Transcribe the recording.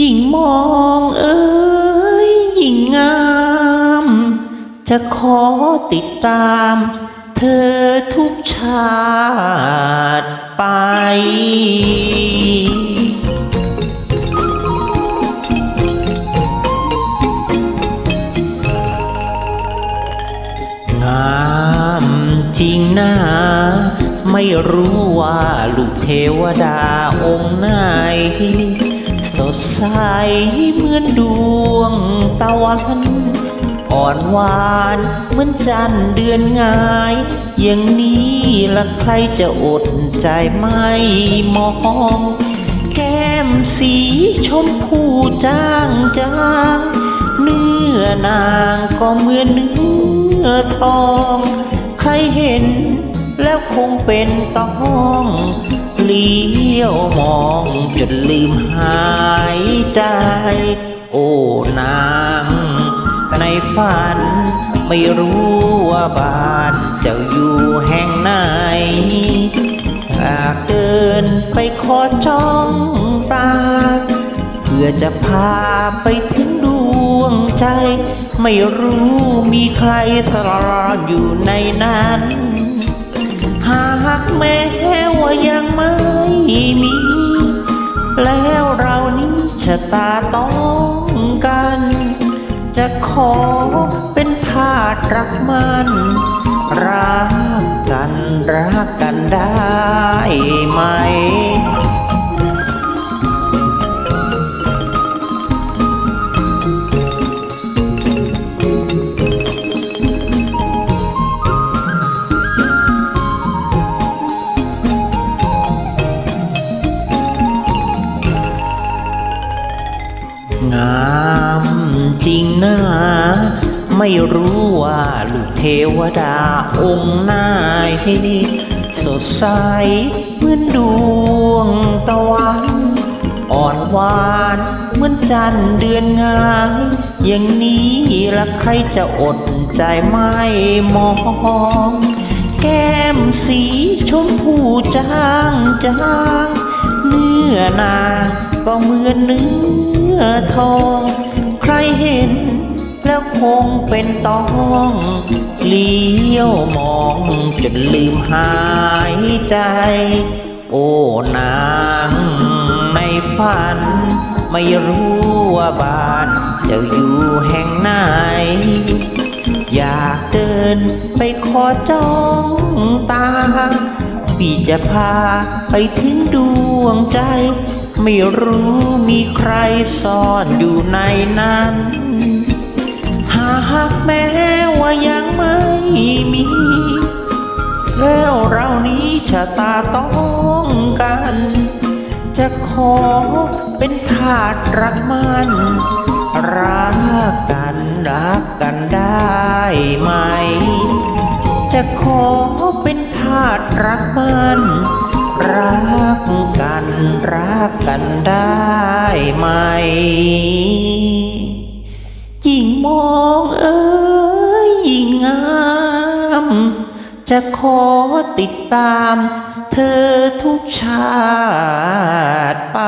ยิ่งมองเอ้ยยิ่งงาม จะขอติดตาม เธอทุกชาติไปงามจริงนะไม่รู้ว่าลูกเทวดาองค์ไหน สดใสเหมือนดวงตะวันอ่อนหวานเหมือนจันเดือนงาย อย่างนี้ละใครจะอดใจไม่มอง แก้มสีชมพูจางจางเนื้อนางก็เหมือนเนื้อทอง ใครเห็นแล้วคงเป็นต้องเลี้ยวมองจนลืมหายใจ โอ้นางในฝัน ไม่รู้ว่าบ้านเจ้าอยู่แห่งไหนหากเดินไปขอจ้องตา เพื่อจะพาไปถึงดวงใจ ไม่รู้มีใครสรออยู่ในนั้น หากแม้ว่ายังไม่มี แล้วเรานี้ชะตาต้องกัน จะขอเป็นทาสรักมัน รักกันรักกันได้ามจริงนะไม่รู้ว่าลูกเทวดาองค์ไหนสดใสเหมือนดวงตะวัน อ่อนหวานเหมือนจันเดือนงาอย่างนี้ละใครจะอดใจไม่มอง แก้มสีชมพูจางจางเนื้อนางก็เหมือนเนื้อ อทอง ใครเห็น แล้วคงเป็นต้อง เลี้ยวมองจนลืมหายใจ โอ้นางในฝัน ไม่รู้ว่าบ้านจ้าอยู่แห่งไหน อยากเดินไปขอจ้องตาพี่จะพาไปถึงดวงใจ ไม่รู้มีใครซ่อนอยู่ในนั้น หากแม้ว่ายังไม่มี แล้วเรานี้ชะตาต้องกัน จะขอเป็นทาสรักมัน รักกันรักกันได้ไหม จะขอเป็นทาสรักมัน รักกันรักกันได้ไหมยิ่งมองเอ้ยยิ่งงาม จะขอติดตามเธอทุกชาติไป